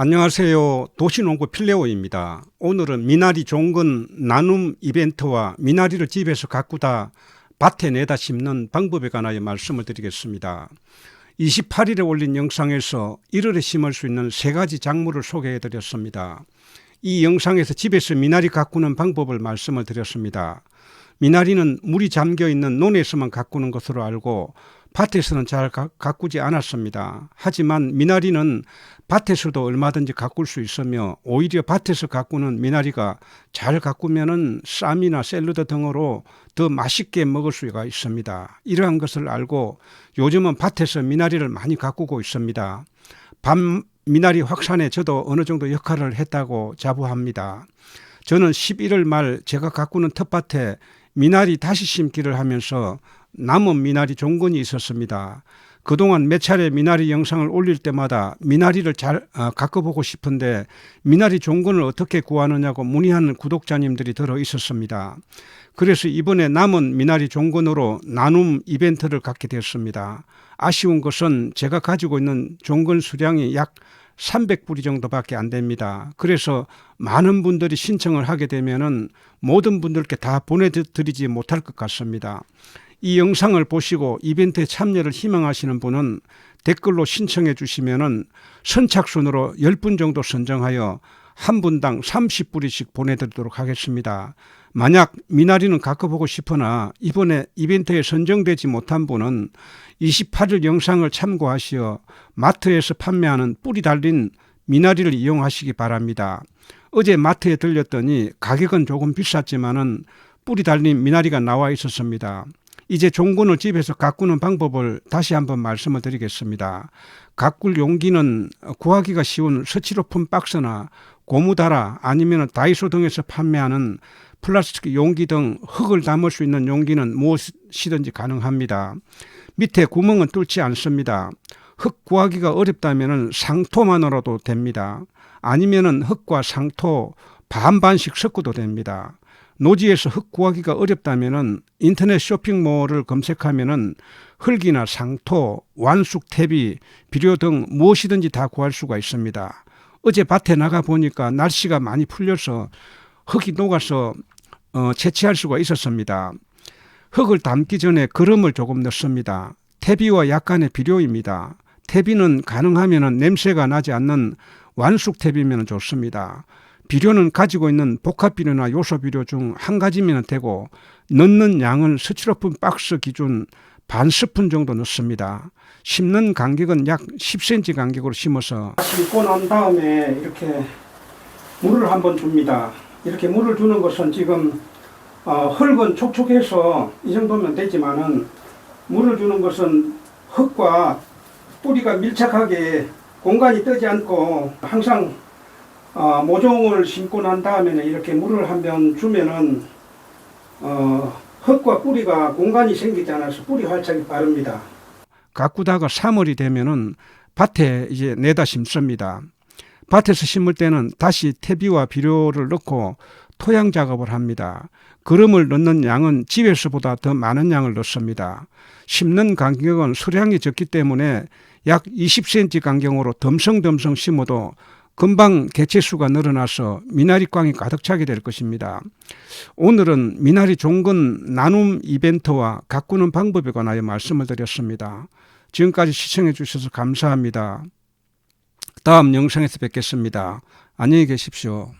안녕하세요. 도시농구 필레오입니다. 오늘은 미나리 종근 나눔 이벤트와 미나리를 집에서 가꾸다 밭에 내다 심는 방법에 관하여 말씀을 드리겠습니다. 28일에 올린 영상에서 1월에 심을 수 있는 세 가지 작물을 소개해 드렸습니다. 이 영상에서 집에서 미나리 가꾸는 방법을 말씀을 드렸습니다. 미나리는 물이 잠겨 있는 논에서만 가꾸는 것으로 알고 밭에서는 잘 가, 가꾸지 않았습니다. 하지만 미나리는 밭에서도 얼마든지 가꿀 수 있으며 오히려 밭에서 가꾸는 미나리가 잘 가꾸면은 쌈이나 샐러드 등으로 더 맛있게 먹을 수가 있습니다. 이러한 것을 알고 요즘은 밭에서 미나리를 많이 가꾸고 있습니다. 밤 미나리 확산에 저도 어느 정도 역할을 했다고 자부합니다. 저는 11월 말 제가 가꾸는 텃밭에 미나리 다시 심기를 하면서 남은 미나리 종근이 있었습니다. 그동안 몇 차례 미나리 영상을 올릴 때마다 미나리를 잘 어, 가꿔보고 싶은데 미나리 종근을 어떻게 구하느냐고 문의하는 구독자님들이 들어 있었습니다. 그래서 이번에 남은 미나리 종근으로 나눔 이벤트를 갖게 되었습니다. 아쉬운 것은 제가 가지고 있는 종근 수량이 약 300뿌리 정도밖에 안 됩니다. 그래서 많은 분들이 신청을 하게 되면은 모든 분들께 다 보내드리지 못할 것 같습니다. 이 영상을 보시고 이벤트에 참여를 희망하시는 분은 댓글로 신청해 주시면은 선착순으로 10분 정도 선정하여 한 분당 30뿌리씩 보내드리도록 하겠습니다. 만약 미나리는 가꿔보고 싶으나 이번에 이벤트에 선정되지 못한 분은 28일 영상을 참고하시어 마트에서 판매하는 뿌리 달린 미나리를 이용하시기 바랍니다. 어제 마트에 들렸더니 가격은 조금 비쌌지만은 뿌리 달린 미나리가 나와 있었습니다. 이제 종군을 집에서 가꾸는 방법을 다시 한번 말씀을 드리겠습니다. 가꿀 용기는 구하기가 쉬운 스티로폼 박스나 고무다라 아니면 다이소 등에서 판매하는 플라스틱 용기 등 흙을 담을 수 있는 용기는 무엇이든지 가능합니다. 밑에 구멍은 뚫지 않습니다. 흙 구하기가 어렵다면 상토만으로도 됩니다. 아니면 흙과 상토 반반씩 섞어도 됩니다. 노지에서 흙 구하기가 어렵다면 인터넷 쇼핑몰을 검색하면 흙이나 상토, 완숙 탭이 비료 등 무엇이든지 다 구할 수가 있습니다. 어제 밭에 나가 보니까 날씨가 많이 풀려서 흙이 녹아서 어, 채취할 수가 있었습니다. 흙을 담기 전에 거름을 조금 넣습니다. 태비와 약간의 비료입니다. 태비는 가능하면 냄새가 나지 않는 완숙 태비면 좋습니다. 비료는 가지고 있는 복합 비료나 요소 비료 중 한 가지면 되고 넣는 양은 스티로폼 박스 기준 반 스푼 정도 넣습니다. 심는 간격은 약 10cm 간격으로 심어서 심고 난 다음에 이렇게 물을 한번 줍니다. 이렇게 물을 주는 것은 지금 어, 흙은 촉촉해서 이 정도면 되지만은 물을 주는 것은 흙과 뿌리가 밀착하게 공간이 뜨지 않고 항상 어, 모종을 심고 난 다음에는 이렇게 물을 한번 주면은 어, 흙과 뿌리가 공간이 생기지 않아서 뿌리 활착이 빠릅니다. 가꾸다가 3월이 되면은 밭에 이제 내다 심습니다. 밭에서 심을 때는 다시 퇴비와 비료를 넣고 토양 작업을 합니다. 거름을 넣는 양은 집에서보다 더 많은 양을 넣습니다. 심는 간격은 수량이 적기 때문에 약 20cm 간격으로 덤성덤성 심어도 금방 개체수가 늘어나서 미나리광이 가득 차게 될 것입니다. 오늘은 미나리 종근 나눔 이벤트와 가꾸는 방법에 관하여 말씀을 드렸습니다. 지금까지 시청해 주셔서 감사합니다. 다음 영상에서 뵙겠습니다. 안녕히 계십시오.